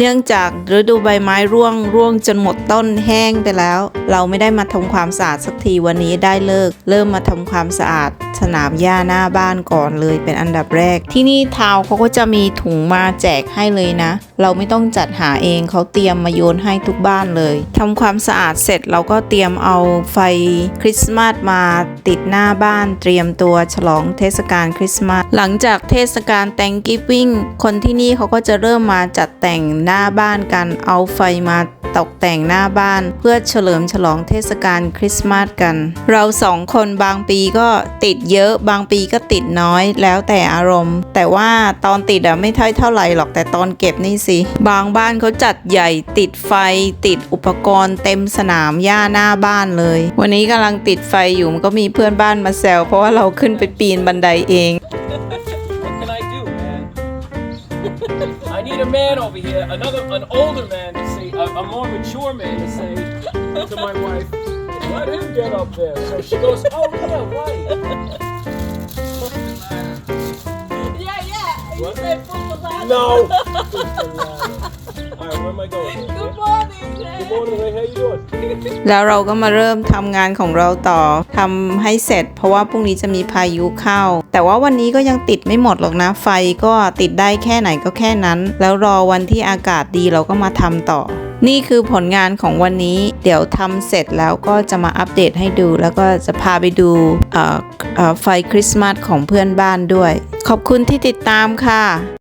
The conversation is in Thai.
เนื่องจากฤดูใบไม้ร่วงร่วงจนหมดต้นแห้งไปแล้ว เราไม่ได้มาทำความสะอาดสักทีวันนี้ได้เลิก เริ่มมาทำความสะอาดสนามหญ้าหน้าบ้านก่อนเลยเป็นอันดับแรก ที่นี่ทาวเขาก็จะมีถุงมาแจกให้เลยนะ เราไม่ต้องจัดหาเองเขาเตรียมมาโยนให้ทุกบ้านเลยทำความสะอาดเสร็จเราก็เตรียมเอาไฟคริสต์มาสมาติดหน้าบ้านเตรียมตัวฉลองเทศกาลคริสต์มาสหลังจากเทศกาล Thanksgiving คนที่นี่เขาก็จะเริ่มมาจัดแต่งหน้าบ้านกันเอาไฟมา ตกแต่งหน้าบ้าน เพื่อเฉลิมฉลองเทศกาลคริสต์มาสกัน เราสองคนบางปีก็ติดเยอะบางปีก็ติดน้อยแล้วแต่อารมณ์ แต่ว่าตอนติดอะไม่เท่าเท่าไหร่หรอกแต่ตอนเก็บนี่สิ บางบ้านเขาจัดใหญ่ติดไฟ ติดอุปกรณ์เต็มสนามหญ้าหน้าบ้านเลย วันนี้กำลังติดไฟอยู่มันก็มีเพื่อนบ้านมาแซวเพราะว่าเราขึ้นไปปีนบันไดเอง I need a man over here, another, an older man to say, a, a more mature man to say to my wife, let him get up there. So she goes, oh yeah, right. Yeah, yeah. You What? said pull the ladder. No. All right, where am I going? Good morning, แล้วเราก็มาเริ่มทำงานของเราต่อทำให้เสร็จ เพราะว่าพรุ่งนี้จะมีพายุเข้า แต่ว่าวันนี้ก็ยังติดไม่หมดหรอกนะ ไฟก็ติดได้แค่ไหนก็แค่นั้น แล้วรอวันที่อากาศดีเราก็มาทำต่อ นี่คือผลงานของวันนี้ เดี๋ยวทำเสร็จแล้วก็จะมาอัปเดตให้ดู แล้วก็จะพาไปดูไฟคริสต์มาสของเพื่อนบ้านด้วย ขอบคุณที่ติดตามค่ะ